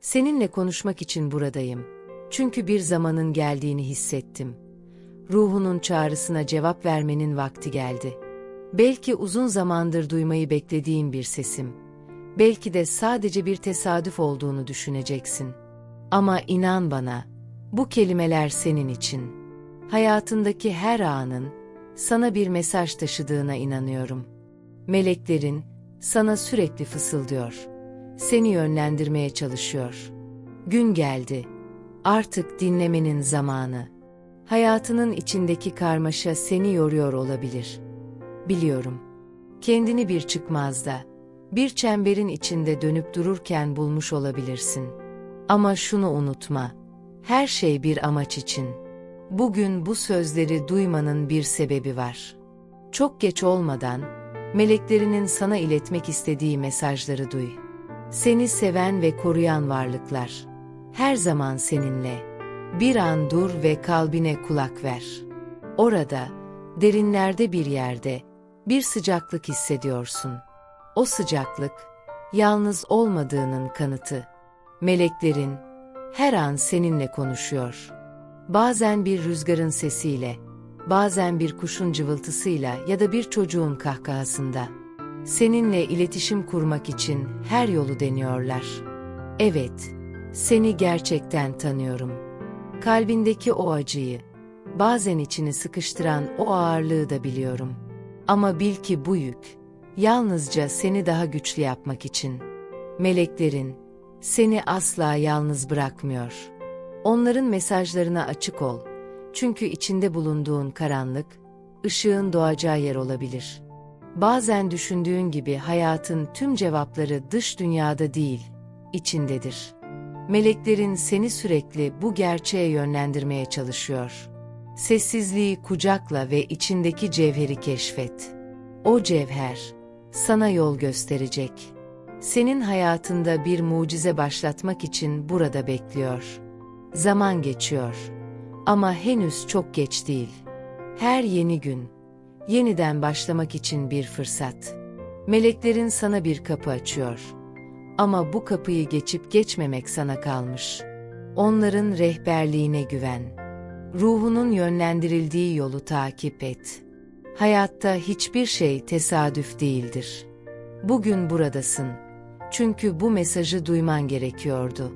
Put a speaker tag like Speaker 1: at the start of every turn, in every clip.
Speaker 1: Seninle konuşmak için buradayım. Çünkü bir zamanın geldiğini hissettim. Ruhunun çağrısına cevap vermenin vakti geldi. Belki uzun zamandır duymayı beklediğin bir sesim. Belki de sadece bir tesadüf olduğunu düşüneceksin. Ama inan bana, bu kelimeler senin için. Hayatındaki her anın sana bir mesaj taşıdığına inanıyorum. Meleklerin sana sürekli fısıldıyor. Seni yönlendirmeye çalışıyor. Gün geldi. Artık dinlemenin zamanı. Hayatının içindeki karmaşa seni yoruyor olabilir. Biliyorum. Kendini bir çıkmazda, bir çemberin içinde dönüp dururken bulmuş olabilirsin. Ama şunu unutma. Her şey bir amaç için. Bugün bu sözleri duymanın bir sebebi var. Çok geç olmadan, meleklerinin sana iletmek istediği mesajları duy. Seni seven ve koruyan varlıklar. Her zaman seninle. Bir an dur ve kalbine kulak ver. Orada, derinlerde bir yerde, bir sıcaklık hissediyorsun. O sıcaklık, yalnız olmadığının kanıtı. Meleklerin, her an seninle konuşuyor. Bazen bir rüzgarın sesiyle, bazen bir kuşun cıvıltısıyla ya da bir çocuğun kahkahasında. Seninle iletişim kurmak için her yolu deniyorlar. Evet, seni gerçekten tanıyorum. Kalbindeki o acıyı, bazen içini sıkıştıran o ağırlığı da biliyorum. Ama bil ki bu yük, yalnızca seni daha güçlü yapmak için. Meleklerin, seni asla yalnız bırakmıyor. Onların mesajlarına açık ol. Çünkü içinde bulunduğun karanlık, ışığın doğacağı yer olabilir. Bazen düşündüğün gibi hayatın tüm cevapları dış dünyada değil, içindedir. Meleklerin seni sürekli bu gerçeğe yönlendirmeye çalışıyor. Sessizliği kucakla ve içindeki cevheri keşfet. O cevher, sana yol gösterecek. Senin hayatında bir mucize başlatmak için burada bekliyor. Zaman geçiyor. Ama henüz çok geç değil. Her yeni gün, yeniden başlamak için bir fırsat. Meleklerin sana bir kapı açıyor. Ama bu kapıyı geçip geçmemek sana kalmış. Onların rehberliğine güven. Ruhunun yönlendirildiği yolu takip et. Hayatta hiçbir şey tesadüf değildir. Bugün buradasın. Çünkü bu mesajı duyman gerekiyordu.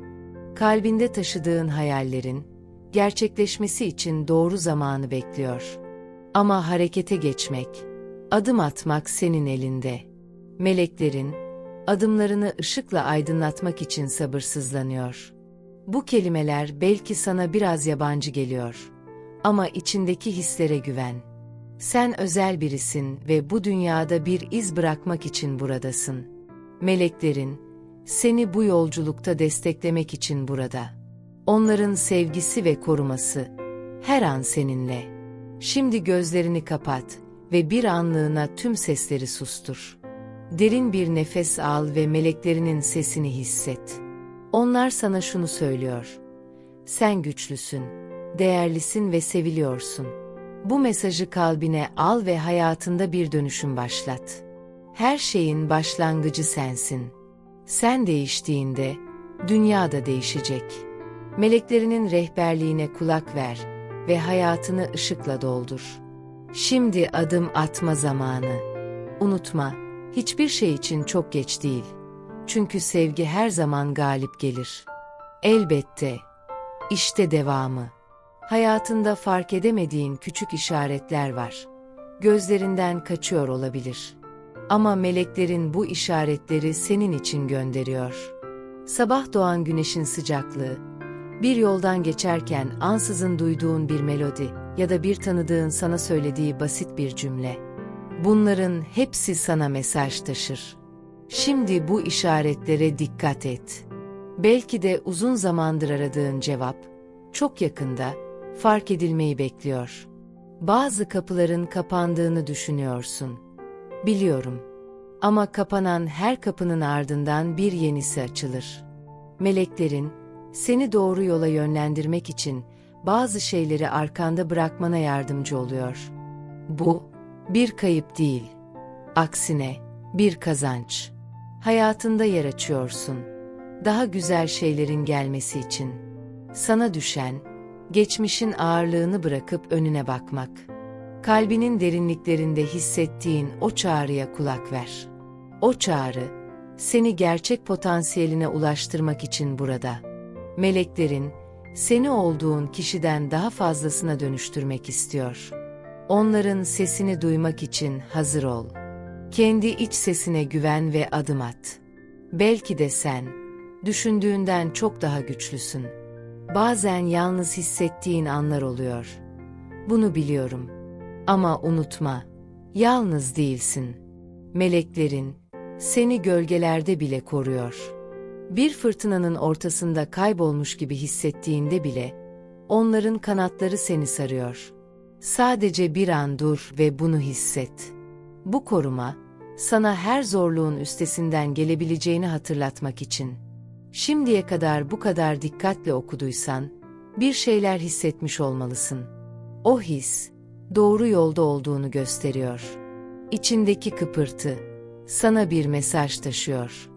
Speaker 1: Kalbinde taşıdığın hayallerin gerçekleşmesi için doğru zamanı bekliyor. Ama harekete geçmek, adım atmak senin elinde. Meleklerin adımlarını ışıkla aydınlatmak için sabırsızlanıyor. Bu kelimeler belki sana biraz yabancı geliyor. Ama içindeki hislere güven. Sen özel birisin ve bu dünyada bir iz bırakmak için buradasın. Meleklerin, seni bu yolculukta desteklemek için burada. Onların sevgisi ve koruması, her an seninle. Şimdi gözlerini kapat ve bir anlığına tüm sesleri sustur. Derin bir nefes al ve meleklerinin sesini hisset. Onlar sana şunu söylüyor. Sen güçlüsün, değerlisin ve seviliyorsun. Bu mesajı kalbine al ve hayatında bir dönüşüm başlat. Her şeyin başlangıcı sensin. Sen değiştiğinde, dünya da değişecek. Meleklerinin rehberliğine kulak ver ve hayatını ışıkla doldur. Şimdi adım atma zamanı. Unutma, hiçbir şey için çok geç değil. Çünkü sevgi her zaman galip gelir. Elbette. İşte devamı. Hayatında fark edemediğin küçük işaretler var. Gözlerinden kaçıyor olabilir. Ama meleklerin bu işaretleri senin için gönderiyor. Sabah doğan güneşin sıcaklığı, bir yoldan geçerken ansızın duyduğun bir melodi ya da bir tanıdığın sana söylediği basit bir cümle. Bunların hepsi sana mesaj taşır. Şimdi bu işaretlere dikkat et. Belki de uzun zamandır aradığın cevap, çok yakında, fark edilmeyi bekliyor. Bazı kapıların kapandığını düşünüyorsun. Biliyorum. Ama kapanan her kapının ardından bir yenisi açılır. Meleklerin, seni doğru yola yönlendirmek için bazı şeyleri arkanda bırakmana yardımcı oluyor. Bu, bir kayıp değil. Aksine, bir kazanç. Hayatında yer açıyorsun. daha güzel şeylerin gelmesi için. Sana düşen, geçmişin ağırlığını bırakıp önüne bakmak. Kalbinin derinliklerinde hissettiğin o çağrıya kulak ver. O çağrı, seni gerçek potansiyeline ulaştırmak için burada. Meleklerin, seni olduğun kişiden daha fazlasına dönüştürmek istiyor. Onların sesini duymak için hazır ol. Kendi iç sesine güven ve adım at. Belki de sen, düşündüğünden çok daha güçlüsün. Bazen yalnız hissettiğin anlar oluyor. Bunu biliyorum. Ama unutma, yalnız değilsin. Meleklerin, seni gölgelerde bile koruyor. Bir fırtınanın ortasında kaybolmuş gibi hissettiğinde bile, onların kanatları seni sarıyor. Sadece bir an dur ve bunu hisset. Bu koruma, sana her zorluğun üstesinden gelebileceğini hatırlatmak için. Şimdiye kadar bu kadar dikkatle okuduysan, bir şeyler hissetmiş olmalısın. O his, doğru yolda olduğunu gösteriyor. İçindeki kıpırtı, sana bir mesaj taşıyor.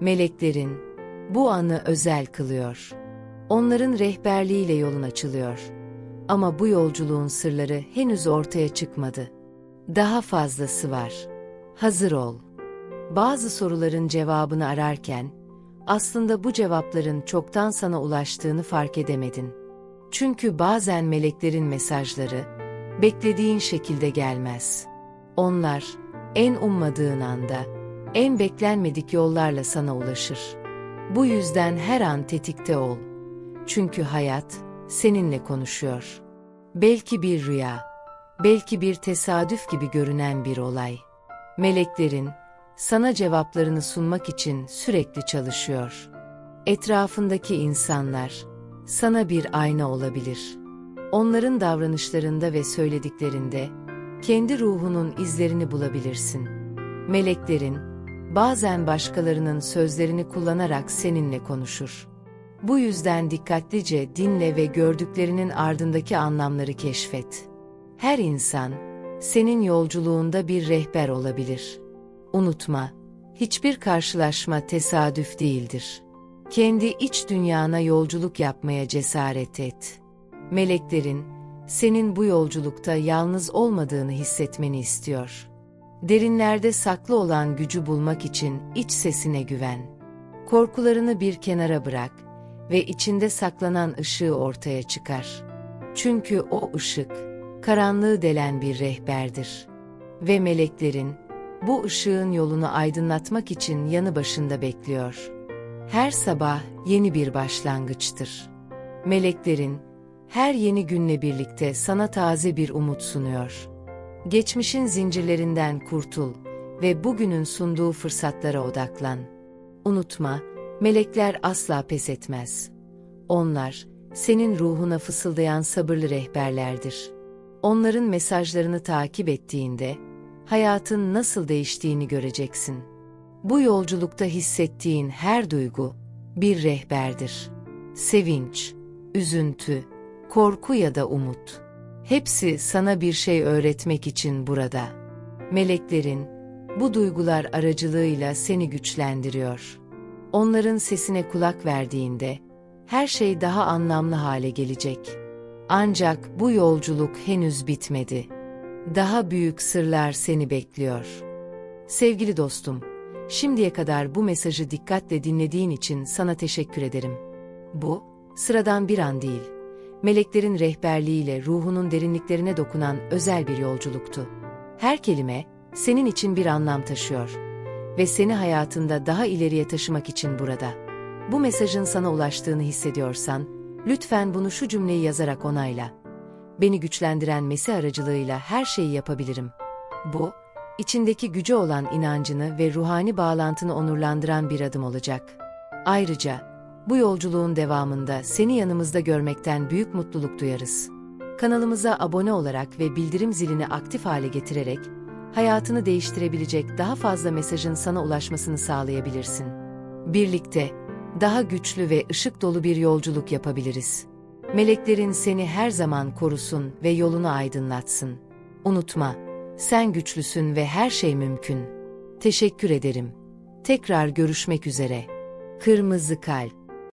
Speaker 1: Meleklerin, bu anı özel kılıyor. Onların rehberliğiyle yolun açılıyor. Ama bu yolculuğun sırları henüz ortaya çıkmadı. Daha fazlası var. Hazır ol. Bazı soruların cevabını ararken, aslında bu cevapların çoktan sana ulaştığını fark edemedin. Çünkü bazen meleklerin mesajları, beklediğin şekilde gelmez. Onlar, en ummadığın anda, en beklenmedik yollarla sana ulaşır. Bu yüzden her an tetikte ol. Çünkü hayat, seninle konuşuyor. Belki bir rüya, belki bir tesadüf gibi görünen bir olay. Meleklerin, sana cevaplarını sunmak için sürekli çalışıyor. Etrafındaki insanlar, sana bir ayna olabilir. Onların davranışlarında ve söylediklerinde, kendi ruhunun izlerini bulabilirsin. Meleklerin, bazen başkalarının sözlerini kullanarak seninle konuşur. Bu yüzden dikkatlice dinle ve gördüklerinin ardındaki anlamları keşfet. Her insan, senin yolculuğunda bir rehber olabilir. Unutma, hiçbir karşılaşma tesadüf değildir. Kendi iç dünyana yolculuk yapmaya cesaret et. Meleklerin, senin bu yolculukta yalnız olmadığını hissetmeni istiyor. Derinlerde saklı olan gücü bulmak için iç sesine güven. Korkularını bir kenara bırak ve içinde saklanan ışığı ortaya çıkar. Çünkü o ışık, karanlığı delen bir rehberdir. Ve meleklerin, bu ışığın yolunu aydınlatmak için yanı başında bekliyor. Her sabah yeni bir başlangıçtır. Meleklerin, her yeni günle birlikte sana taze bir umut sunuyor. Geçmişin zincirlerinden kurtul ve bugünün sunduğu fırsatlara odaklan. Unutma, melekler asla pes etmez. Onlar, senin ruhuna fısıldayan sabırlı rehberlerdir. Onların mesajlarını takip ettiğinde, hayatın nasıl değiştiğini göreceksin. Bu yolculukta hissettiğin her duygu, bir rehberdir. Sevinç, üzüntü, korku ya da umut. Hepsi sana bir şey öğretmek için burada. Meleklerin, bu duygular aracılığıyla seni güçlendiriyor. Onların sesine kulak verdiğinde, her şey daha anlamlı hale gelecek. Ancak bu yolculuk henüz bitmedi. Daha büyük sırlar seni bekliyor. Sevgili dostum, şimdiye kadar bu mesajı dikkatle dinlediğin için sana teşekkür ederim. Bu, sıradan bir an değil meleklerin rehberliğiyle ruhunun derinliklerine dokunan özel bir yolculuktu. Her kelime, senin için bir anlam taşıyor ve seni hayatında daha ileriye taşımak için burada. Bu mesajın sana ulaştığını hissediyorsan, lütfen bunu şu cümleyi yazarak onayla. Beni güçlendiren Mesih aracılığıyla her şeyi yapabilirim. Bu, içindeki gücü olan inancını ve ruhani bağlantını onurlandıran bir adım olacak. Ayrıca, bu yolculuğun devamında seni yanımızda görmekten büyük mutluluk duyarız. Kanalımıza abone olarak ve bildirim zilini aktif hale getirerek, hayatını değiştirebilecek daha fazla mesajın sana ulaşmasını sağlayabilirsin. Birlikte, daha güçlü ve ışık dolu bir yolculuk yapabiliriz. Meleklerin seni her zaman korusun ve yolunu aydınlatsın. Unutma, sen güçlüsün ve her şey mümkün. Teşekkür ederim. Tekrar görüşmek üzere. Kırmızı kalp.